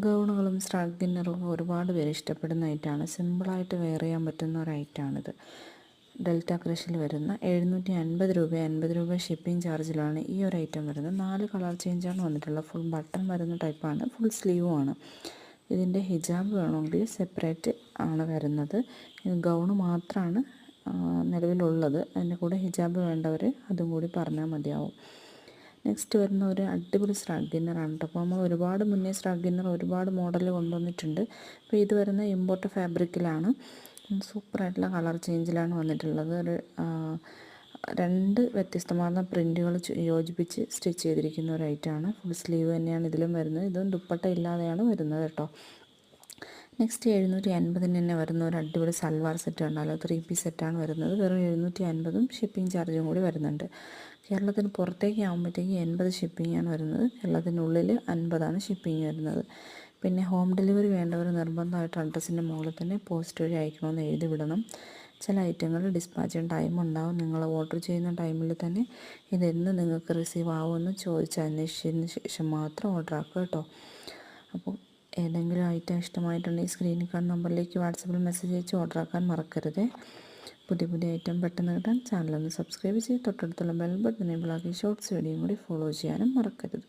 ഗൗണുകളും സ്ട്രാക്ക് ഒരുപാട് പേര് ഇഷ്ടപ്പെടുന്ന ഐറ്റമാണ് സിമ്പിളായിട്ട് വെയർ ചെയ്യാൻ പറ്റുന്ന ഒരു ഐറ്റമാണിത് ഡെൽറ്റ ക്രഷിൽ വരുന്ന എഴുന്നൂറ്റി അൻപത് രൂപ അൻപത് രൂപ ഷിപ്പിംഗ് ചാർജിലാണ് ഈ ഒരു ഐറ്റം വരുന്നത്. നാല് കളർ ചേഞ്ചാണ് വന്നിട്ടുള്ളത് ഫുൾ ബട്ടൺ വരുന്ന ടൈപ്പാണ് ഫുൾ സ്ലീവുമാണ് ഇതിന്റെ ഹിജാബ് വേണമെങ്കിൽ സെപ്പറേറ്റ് ആണ് വരുന്നത്. ഗൗണ് മാത്രമാണ് നിലവിലുള്ളത്. അതിന്റെ കൂടെ ഹിജാബ് വേണ്ടവർ അതും കൂടി പറഞ്ഞാൽ മതിയാവും. നെക്സ്റ്റ് വരുന്ന ഒരു അടിപൊളി സ്രാഗ് ഡിന്നറാണ് കേട്ടോ അപ്പോൾ നമ്മൾ ഒരുപാട് മുന്നേ സ്രാഗ് ഒരുപാട് മോഡൽ കൊണ്ടുവന്നിട്ടുണ്ട്. അപ്പോൾ ഇത് വരുന്ന ഇമ്പോർട്ട് ഫാബ്രിക്കിലാണ് സൂപ്പറായിട്ടുള്ള കളർ ചേഞ്ചിലാണ് വന്നിട്ടുള്ളത്. ഒരു രണ്ട് വ്യത്യസ്തമാർന്ന പ്രിന്റുകൾ യോജിപ്പിച്ച് സ്റ്റിച്ച് ചെയ്തിരിക്കുന്ന ഒരു ഐറ്റമാണ് ഫുൾ സ്ലീവ് തന്നെയാണ് ഇതിലും വരുന്നത്. ഇതും ദുപ്പട്ട ഇല്ലാതെയാണ് വരുന്നത് കേട്ടോ നെക്സ്റ്റ് എഴുന്നൂറ്റി അൻപതിന് തന്നെ വരുന്ന ഒരു അടിപൊളി സൽവാർ സെറ്റ് ഉണ്ടല്ലോ. ത്രീ പീസ് സെറ്റാണ് വരുന്നത്. വെറും എഴുന്നൂറ്റി അൻപതും ഷിപ്പിംഗ് ചാർജും കൂടി വരുന്നുണ്ട്. കേരളത്തിന് പുറത്തേക്ക് ആകുമ്പോഴത്തേക്ക് എൺപത് ഷിപ്പിംഗ് ആണ് വരുന്നത്. കേരളത്തിനുള്ളിൽ അൻപതാണ് ഷിപ്പിംഗ് വരുന്നത്. പിന്നെ ഹോം ഡെലിവറി വേണ്ടവർ നിർബന്ധമായിട്ട് അഡ്രസ്സിന്റെ മുകളിൽ തന്നെ പോസ്റ്റ് വഴി അയക്കണമെന്ന് എഴുതി വിടണം. ചില ഐറ്റങ്ങൾ ഡിസ്പാച്ച് ടൈം ഉണ്ടാവും. നിങ്ങൾ ഓർഡർ ചെയ്യുന്ന ടൈമിൽ തന്നെ ഇതെന്ന് നിങ്ങൾക്ക് റിസീവ് ആവുമെന്ന് ചോദിച്ച് അന്വേഷിച്ചതിന് ശേഷം മാത്രം ഓർഡർ ആക്കുക കേട്ടോ. അപ്പോൾ ഏതെങ്കിലും ഐറ്റം ഇഷ്ടമായിട്ടുണ്ടെങ്കിൽ സ്ക്രീനിൽ കാണുന്ന നമ്പറിലേക്ക് വാട്സപ്പിൽ മെസ്സേജ് അയച്ച് ഓർഡർ ആക്കാൻ മറക്കരുത്. പുതിയ പുതിയ ഐറ്റം പെട്ടെന്ന് കിട്ടാൻ ചാനലൊന്ന് സബ്സ്ക്രൈബ് ചെയ്ത് തൊട്ടടുത്തുള്ള ബെൽ ബട്ടൺ എനേബിൾ ആക്കി ഷോർട്സ് വീഡിയോയും കൂടി ഫോളോ ചെയ്യാനും മറക്കരുത്.